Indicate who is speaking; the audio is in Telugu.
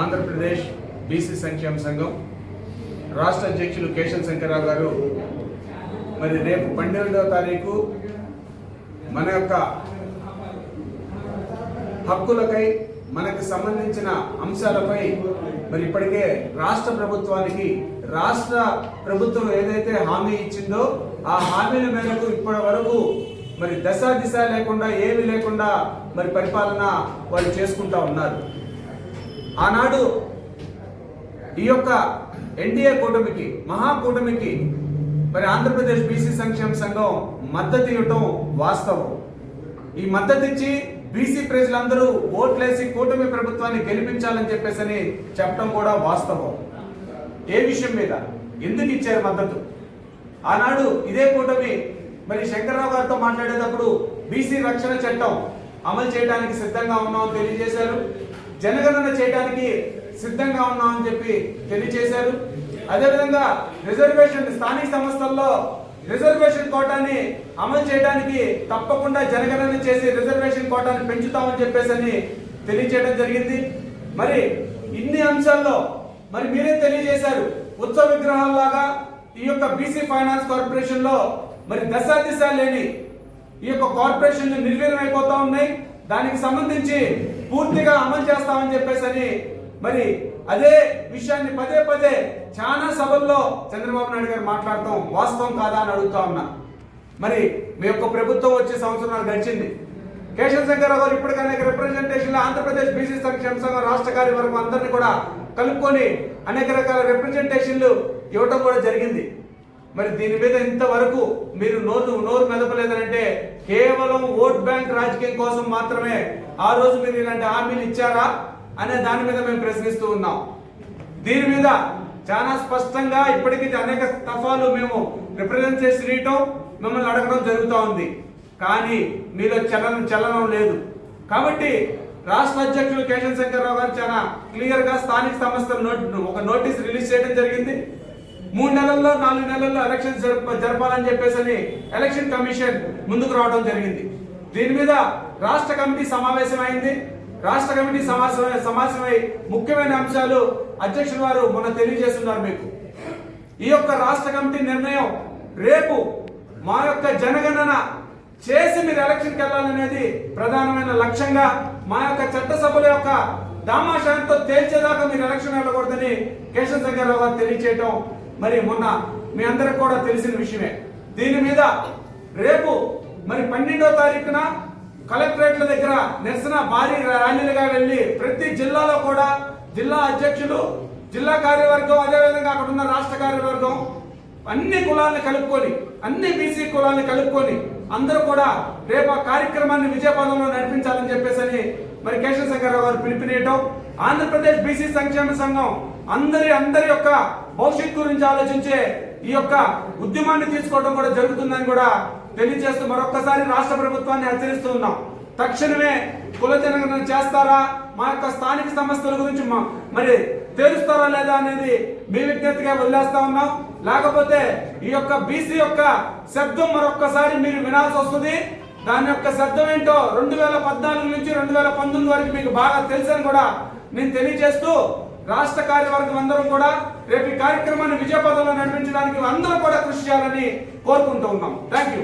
Speaker 1: ఆంధ్రప్రదేశ్ బీసీ సంక్షేమ సంఘం రాష్ట్ర అధ్యక్షులు కేశవ శంకరరావు గారు. మరి రేపు పన్నెండవ తారీఖు మన యొక్క హక్కులకై మనకు సంబంధించిన అంశాలపై మరి ఇప్పటికే రాష్ట్ర ప్రభుత్వానికి రాష్ట్ర ప్రభుత్వం ఏదైతే హామీ ఇచ్చిందో ఆ హామీల మేరకు ఇప్పటి వరకు మరి దశ దిశ లేకుండా ఏమీ లేకుండా మరి పరిపాలన వాళ్ళు చేసుకుంటా ఉన్నారు. ఆనాడు ఈ యొక్క ఎన్డీఏ కూటమికి మహాకూటమికి మరి ఆంధ్రప్రదేశ్ బీసీ సంక్షేమ సంఘం మద్దతు ఇవ్వటం వాస్తవం. ఈ మద్దతు ఇచ్చి బీసీ ప్రజలందరూ ఓట్లేసి కూటమి ప్రభుత్వాన్ని గెలిపించాలని చెప్పేసి అని చెప్పడం కూడా వాస్తవం. ఏ విషయం మీద? ఎందుకు ఇచ్చారు మద్దతు? ఆనాడు ఇదే కూటమి మరి శంకర్రావు గారితో మాట్లాడేటప్పుడు బీసీ రక్షణ చట్టం అమలు చేయడానికి సిద్ధంగా ఉన్నామని తెలియజేశారు. జనగణన చేయడానికి సిద్ధంగా ఉన్నామని చెప్పి తెలియజేశారు అదేవిధంగా రిజర్వేషన్ స్థానిక సంస్థల్లో రిజర్వేషన్ కోటాని అమలు చేయడానికి తప్పకుండా జనగణన చేసి రిజర్వేషన్ కోటాని పెంచుతామని చెప్పేసి అని తెలియజేయడం జరిగింది. మరి ఇన్ని అంశాల్లో మరి మీరే తెలియజేశారు. ఉత్సవ విగ్రహాల్లాగా ఈ యొక్క బీసీ ఫైనాన్స్ కార్పొరేషన్లో మరి దశ దిశ లేని ఈ యొక్క కార్పొరేషన్ నిర్వీర్యం అయిపోతా ఉన్నాయి. దానికి సంబంధించి పూర్తిగా అమలు చేస్తామని చెప్పేసి అని మరి అదే విషయాన్ని పదే పదే చాలా సభల్లో చంద్రబాబు నాయుడు గారు మాట్లాడటం వాస్తవం కాదా అని అడుగుతా ఉన్నా. మరి మీ యొక్క ప్రభుత్వం వచ్చే సంవత్సరాలు గడిచింది కేశవ శంకర్ గారు ఇప్పటికైనా రిప్రజెంటేషన్ ఆంధ్రప్రదేశ్ బీసీ సంక్షేమ సంఘం రాష్ట్ర కార్యవర్గం అందరినీ కూడా కలుపుకొని అనేక రకాల రిప్రజెంటేషన్లు ఇవ్వటం కూడా జరిగింది. మరి దీని మీద ఇంతవరకు మీరు నోరు నోరు మెదపలేదనంటే కేవలం ఓట్ బ్యాంక్ రాజకీయం కోసం మాత్రమే ఆ రోజు మీరు ఇలాంటి హామీలు ఇచ్చారా అనే దాని మీద మేము ప్రశ్నిస్తూ ఉన్నాం. దీని మీద చాలా స్పష్టంగా ఇప్పటికీ అనేక తఫాలు మేము రిప్రజెంట్ చేసి తీయటం మిమ్మల్ని అడగడం జరుగుతూ ఉంది. కానీ మీలో చలనం చలనం లేదు. కాబట్టి రాష్ట్ర అధ్యక్షులు కేశవ శంకర్రావు గారు చాలా క్లియర్గా స్థానిక సంస్థల నోట్ ఒక నోటీస్ రిలీజ్ చేయడం జరిగింది. మూడు నెలల్లో నాలుగు నెలల్లో ఎలక్షన్ జరప జరపాలని చెప్పేసి ఎలక్షన్ కమిషన్ ముందుకు రావడం జరిగింది. దీని మీద రాష్ట్ర కమిటీ సమావేశం అయింది రాష్ట్ర కమిటీ సమావేశమై సమావేశమై ముఖ్యమైన అంశాలు అధ్యక్షుల వారు మొన్న తెలియజేస్తున్నారు మీకు. ఈ యొక్క రాష్ట్ర కమిటీ నిర్ణయం రేపు మా యొక్క జనగణన చేసి మీరు ఎలక్షన్కి వెళ్ళాలనేది ప్రధానమైన లక్ష్యంగా మా యొక్క చట్టసభల యొక్క దామాషాంతో తేల్చేదాకా మీరు ఎలక్షన్ వెళ్ళకూడదని కేశవ శంకర్రావు గారు తెలియచేయటం మరి మొన్న మీ అందరికి కూడా తెలిసిన విషయమే. దీని మీద రేపు మరి పన్నెండో తారీఖున కలెక్టరేట్ల దగ్గర నిరసన భారీ ర్యాలీలుగా వెళ్ళి ప్రతి జిల్లాలో కూడా జిల్లా అధ్యక్షులు జిల్లా కార్యవర్గం అదేవిధంగా అక్కడ ఉన్న రాష్ట్ర కార్యవర్గం అన్ని కులాలను కలుపుకొని అన్ని బీసీ కులాలను కలుపుకొని అందరూ కూడా రేపు ఆ కార్యక్రమాన్ని విజయపదంలో నడిపించాలని చెప్పేసి మరి కేశవశంకరరావు గారు పిలిపినేయటం. ఆంధ్రప్రదేశ్ బీసీ సంక్షేమ సంఘం అందరి అందరి యొక్క భవిష్యత్ గురించి ఆలోచించే ఈ యొక్క ఉద్యమాన్ని తీసుకోవడం కూడా జరుగుతుందని కూడా తెలియజేస్తూ మరొక్కసారి రాష్ట్ర ప్రభుత్వాన్ని హెచ్చరిస్తూ ఉన్నాం. తక్షణమే కుల జనగణన చేస్తారా? మా యొక్క స్థానిక సంస్థల గురించి మా- మరి తెలుస్తారా లేదా అనేది మీ విజ్ఞతగా వదిలేస్తా ఉన్నాం. లేకపోతే ఈ యొక్క బీసీ యొక్క శబ్దం మరొక్కసారి మీరు వినాల్సి వస్తుంది. దాని యొక్క శబ్దం ఏంటో రెండు వేల పద్నాలుగు నుంచి రెండు వేల పంతొమ్మిది వరకు మీకు బాగా తెలుసని కూడా నేను తెలియజేస్తూ రాష్ట్ర కార్యవర్గం అందరం కూడా రేపు ఈ కార్యక్రమాన్ని విజయపదంలో నడిపించడానికి అందరూ కూడా కృషి చేయాలని కోరుకుంటూ ఉన్నాం. Thank you